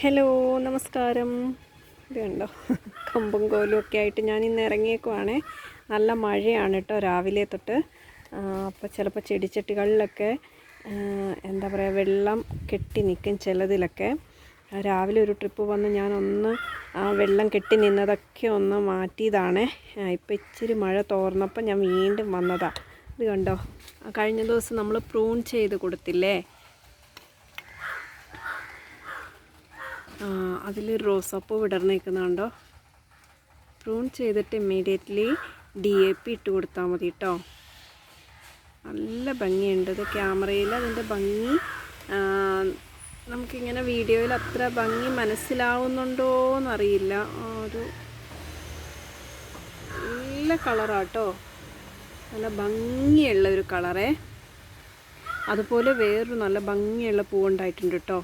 Hello നമസ്കാരം. ഇത് കണ്ടോ കമ്പും കോലും ഒക്കെ ആയിട്ട് ഞാൻ ഇന്ന് ഇറങ്ങിയേക്കുവാണേ. നല്ല മഴയാണ് കേട്ടോ രാവിലെ തൊട്ട്. അപ്പോൾ ചിലപ്പോൾ ചെടിച്ചട്ടികളിലൊക്കെ എന്താ പറയുക വെള്ളം കെട്ടി നിൽക്കും ചിലതിലൊക്കെ. രാവിലെ ഒരു ട്രിപ്പ് വന്ന് ഞാനൊന്ന് ആ വെള്ളം കെട്ടി നിന്നതൊക്കെ ഒന്ന് മാറ്റിയതാണ്. ഇപ്പോൾ ഇച്ചിരി മഴ തോർന്നപ്പോൾ ഞാൻ വീണ്ടും വന്നതാണ് ഇത് കണ്ടോ? കഴിഞ്ഞ ദിവസം നമ്മൾ പ്രൂൺ ചെയ്ത് കൊടുത്തില്ലേ? അതിൽ റോസാപ്പൂ വിടർന്നേക്കുന്നുണ്ടോ പ്രൂൺ ചെയ്തിട്ട് ഇമ്മീഡിയറ്റ്ലി ഡി എ പി ഇട്ട് കൊടുത്താൽ മതി കേട്ടോ നല്ല ഭംഗിയുണ്ട് ഇത് ക്യാമറയിൽ അതിന്റെ ഭംഗി നമുക്കിങ്ങനെ വീഡിയോയിൽ അത്ര ഭംഗി മനസ്സിലാവുന്നുണ്ടോ എന്നറിയില്ല ഒരു നല്ല കളറാട്ടോ നല്ല ഭംഗിയുള്ള ഒരു കളറേ. അതുപോലെ വേറൊരു നല്ല ഭംഗിയുള്ള പൂവുണ്ടായിട്ടുണ്ട് കേട്ടോ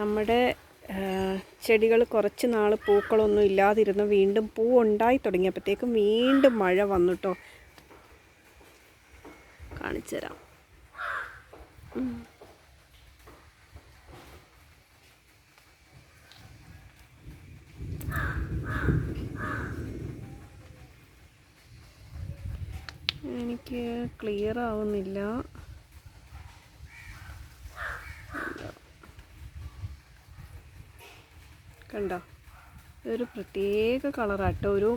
നമ്മുടെ ചെടികൾ കുറച്ച് നാൾ പൂക്കളൊന്നും ഇല്ലാതിരുന്ന് വീണ്ടും പൂ ഉണ്ടായി തുടങ്ങിയപ്പോഴത്തേക്കും വീണ്ടും മഴ വന്നു കേട്ടോ കാണിച്ചു തരാം. എനിക്ക് ക്ലിയർ ആവുന്നില്ല. കണ്ടോ? ഒരു പ്രത്യേക കളറാട്ടോ ഒരു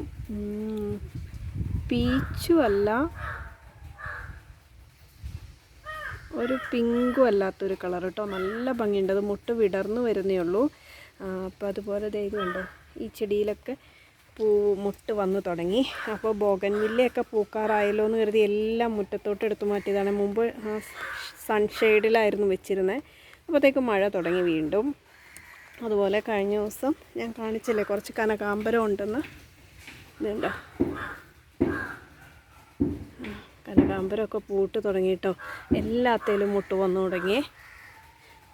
പീച്ചു അല്ല ഒരു പിങ്കും അല്ലാത്തൊരു കളർ കേട്ടോ. നല്ല ഭംഗിയുണ്ട്. അത് മുട്ട് വിടർന്നു വരുന്നേ ഉള്ളൂ. അപ്പോൾ അതുപോലെ ഉണ്ടോ ഈ ചെടിയിലൊക്കെ പൂ മുട്ട് വന്നു തുടങ്ങി. അപ്പോൾ ബോഗൻവില്ലയൊക്കെ പൂക്കാറായല്ലോ എന്ന് കരുതി എല്ലാം മുറ്റത്തോട്ട് എടുത്തു മാറ്റിയതാണ്. മുമ്പ് സൺഷെയ്ഡിലായിരുന്നു വെച്ചിരുന്നത് അപ്പോഴത്തേക്കും മഴ തുടങ്ങി വീണ്ടും. അതുപോലെ കഴിഞ്ഞ ദിവസം ഞാൻ കാണിച്ചില്ലേ കുറച്ച് കനകാമ്പരം ഉണ്ടെന്ന്. ഇതുണ്ടോ? കനകാമ്പരമൊക്കെ പൂട്ട് തുടങ്ങിയിട്ടോ. എല്ലാത്തേലും മുട്ട് വന്നു തുടങ്ങി.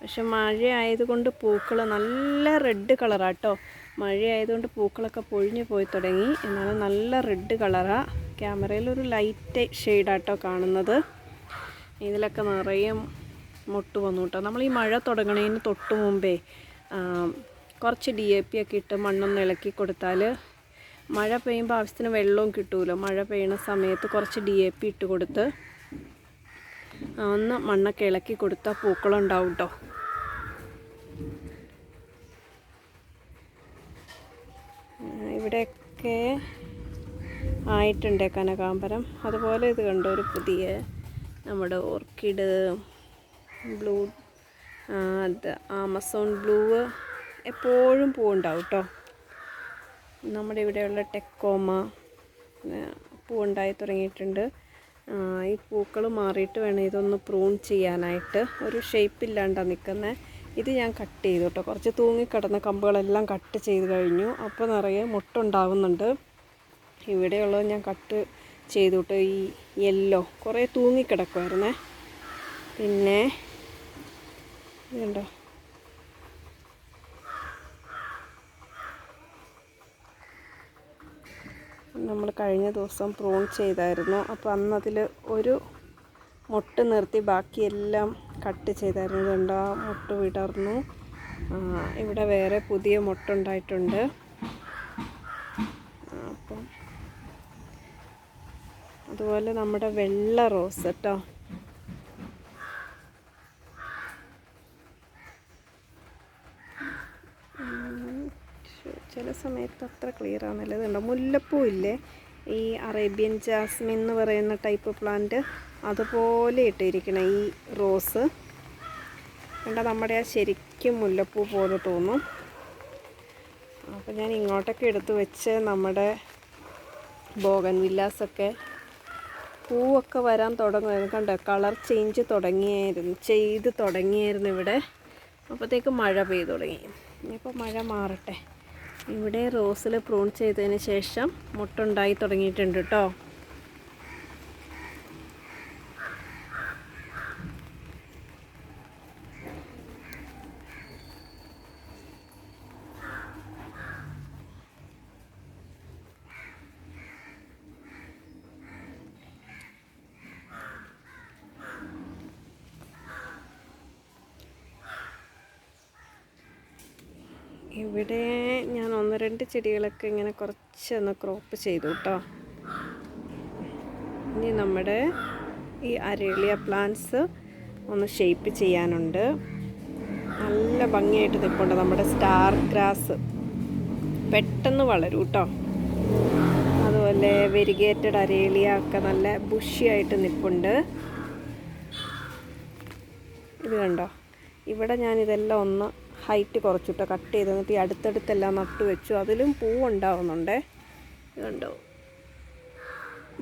പക്ഷെ മഴയായതുകൊണ്ട് പൂക്കൾ നല്ല റെഡ് കളറാട്ടോ. മഴ ആയതുകൊണ്ട് പൂക്കളൊക്കെ പൊഴിഞ്ഞു പോയി തുടങ്ങി. എന്നാലും നല്ല റെഡ് കളറാണ് ക്യാമറയിൽ ഒരു ലൈറ്റ് ഷെയ്ഡാട്ടോ കാണുന്നത്. ഇതിലൊക്കെ നിറയെ മുട്ട് വന്നു കേട്ടോ. നമ്മൾ ഈ മഴ തുടങ്ങണതിന് തൊട്ട് മുമ്പേ കുറച്ച് ഡി എ പി ഒക്കെ ഇട്ട് മണ്ണൊന്ന് ഇളക്കി കൊടുത്താൽ മഴ പെയ്യുമ്പോൾ ആവശ്യത്തിന് വെള്ളവും കിട്ടുമല്ലോ മഴ പെയ്യുന്ന സമയത്ത് കുറച്ച് ഡി എ പി ഇട്ട് കൊടുത്ത് ഒന്ന് മണ്ണൊക്കെ ഇളക്കി കൊടുത്താൽ പൂക്കളുണ്ടാവും കേട്ടോ ഇവിടെയൊക്കെ ആയിട്ടുണ്ട് കനകാമ്പരം അതുപോലെ ഇത് കണ്ടോ ഒരു പുതിയ നമ്മുടെ ഓർക്കിഡ് ബ്ലൂ ആമസോൺ ബ്ലൂ എപ്പോഴും പൂവുണ്ടാവും കേട്ടോ നമ്മുടെ ഇവിടെയുള്ള ടെക്കോമ പൂവുണ്ടായി തുടങ്ങിയിട്ടുണ്ട്. ഈ പൂക്കൾ മാറിയിട്ട് വേണം ഇതൊന്ന് പ്രൂൺ ചെയ്യാനായിട്ട്. ഒരു ഷേപ്പില്ലാണ്ടാണ് നിൽക്കുന്നത് ഇത് ഞാൻ കട്ട് ചെയ്തു കേട്ടോ കുറച്ച് തൂങ്ങിക്കിടന്ന കമ്പുകളെല്ലാം കട്ട് ചെയ്ത് കഴിഞ്ഞു. അപ്പോൾ നിറയെ മുട്ടുണ്ടാവുന്നുണ്ട്. ഇവിടെയുള്ളത് ഞാൻ കട്ട് ചെയ്തു കേട്ടോ ഈ യെല്ലോ കുറേ തൂങ്ങിക്കിടക്കുമായിരുന്നേ പിന്നെ ഇതുണ്ടോ നമ്മൾ കഴിഞ്ഞ ദിവസം പ്രൂൺ ചെയ്തായിരുന്നു. അപ്പോൾ അന്ന് അന്നതിൽ ഒരു മുട്ട് നിർത്തി ബാക്കിയെല്ലാം കട്ട് ചെയ്തായിരുന്നു. ഇതുണ്ട് ആ മുട്ട് വിടർന്നു. ഇവിടെ വേറെ പുതിയ മുട്ടുണ്ടായിട്ടുണ്ട്. അപ്പം അതുപോലെ നമ്മുടെ വെള്ള റോസ് കേട്ടോ. സമയത്ത് അത്ര ക്ലിയർ ആവുന്നില്ല ഇതുണ്ടോ മുല്ലപ്പൂ ഇല്ലേ? ഈ അറേബ്യൻ ജാസ്മിൻ എന്ന് പറയുന്ന ടൈപ്പ് പ്ലാന്റ് അതുപോലെ ഇട്ടിരിക്കണം ഈ റോസ് കണ്ട നമ്മുടെ ആ ശരിക്കും മുല്ലപ്പൂ പോലെ തോന്നും. അപ്പോൾ ഞാൻ ഇങ്ങോട്ടൊക്കെ എടുത്തു വെച്ച് നമ്മുടെ ബോഗൻ വില്ലാസൊക്കെ പൂവൊക്കെ വരാൻ തുടങ്ങുമായിരുന്നു കണ്ടോ? കളർ ചേഞ്ച് തുടങ്ങിയായിരുന്നു ചെയ്ത് തുടങ്ങിയായിരുന്നു ഇവിടെ. അപ്പോഴത്തേക്ക് മഴ പെയ്തു തുടങ്ങി. ഇനിയിപ്പോൾ മഴ മാറട്ടെ. ഇവിടെ റോസിൽ പ്രൂൺ ചെയ്തതിന് ശേഷം മുട്ടുണ്ടായി തുടങ്ങിയിട്ടുണ്ട് കേട്ടോ ഇവിടെ ഞാൻ ഒന്ന് രണ്ട് ചെടികളൊക്കെ ഇങ്ങനെ കുറച്ചൊന്ന് ക്രോപ്പ് ചെയ്തു കേട്ടോ ഇനി നമ്മുടെ ഈ അരേലിയ പ്ലാന്റ്സ് ഒന്ന് ഷേപ്പ് ചെയ്യാനുണ്ട്. നല്ല ഭംഗിയായിട്ട് നിൽപ്പുണ്ട് നമ്മുടെ സ്റ്റാർ ഗ്രാസ് പെട്ടെന്ന് വളരും കേട്ടോ അതുപോലെ വെരിഗേറ്റഡ് അരേലിയ ഒക്കെ നല്ല ബുഷിയായിട്ട് നിൽപ്പുണ്ട്. ഇത് കണ്ടോ? ഇവിടെ ഞാൻ ഇതെല്ലാം ഒന്ന് ഹൈറ്റ് കുറച്ചിട്ടോ കട്ട് ചെയ്ത് എന്നിട്ട് ഈ അടുത്തടുത്തെല്ലാം നട്ടു വെച്ചു. അതിലും പൂവുണ്ടാവുന്നുണ്ടേ കണ്ടോ?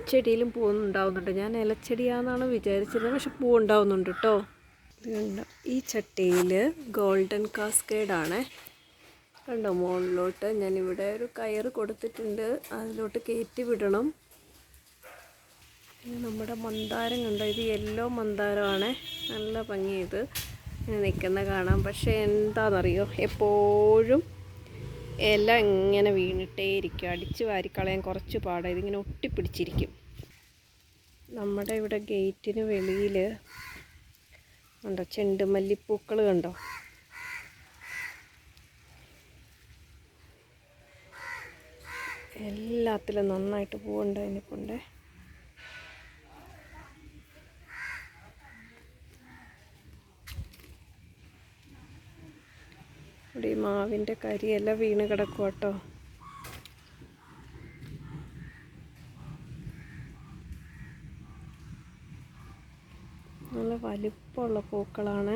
ചെടിയിലും പൂവുണ്ടാവുന്നുണ്ട് ഞാൻ ഇലച്ചെടിയാണെന്നാണ് വിചാരിച്ചിരുന്നത്. പക്ഷെ പൂവുണ്ടാവുന്നുണ്ട് കേട്ടോ കണ്ടോ? ഈ ചട്ടിയിൽ ഗോൾഡൻ കാസ്കേഡാണേ. കണ്ടോ മുകളിലോട്ട്? ഞാനിവിടെ ഒരു കയറ് കൊടുത്തിട്ടുണ്ട്. അതിലോട്ട് കയറ്റി വിടണം. പിന്നെ നമ്മുടെ മന്ദാരം കണ്ടോ? ഇത് യെല്ലോ മന്ദാരമാണേ. നല്ല ഭംഗി ഇത്. ഇങ്ങനെ നിൽക്കുന്ന കാണാം. പക്ഷേ എന്താണെന്നറിയോ എപ്പോഴും ഇല ഇങ്ങനെ വീണിട്ടേ ഇരിക്കും. അടിച്ച് വാരിക്കളയാൻ കുറച്ച് പാടാണ് ഇതിങ്ങനെ ഒട്ടിപ്പിടിച്ചിരിക്കും. നമ്മുടെ ഇവിടെ ഗേറ്റിന് വെളിയിൽ കണ്ടോ ചെണ്ടുമല്ലിപ്പൂക്കൾ കണ്ടോ? എല്ലാത്തിലും നന്നായിട്ട് പൂവുണ്ട് അതിനിപ്പുണ്ടേ ഇവിടെ ഈ മാവിന്റെ കരിയെല്ലാം വീണ് കിടക്കും കേട്ടോ. നല്ല വലിപ്പമുള്ള പൂക്കളാണ്.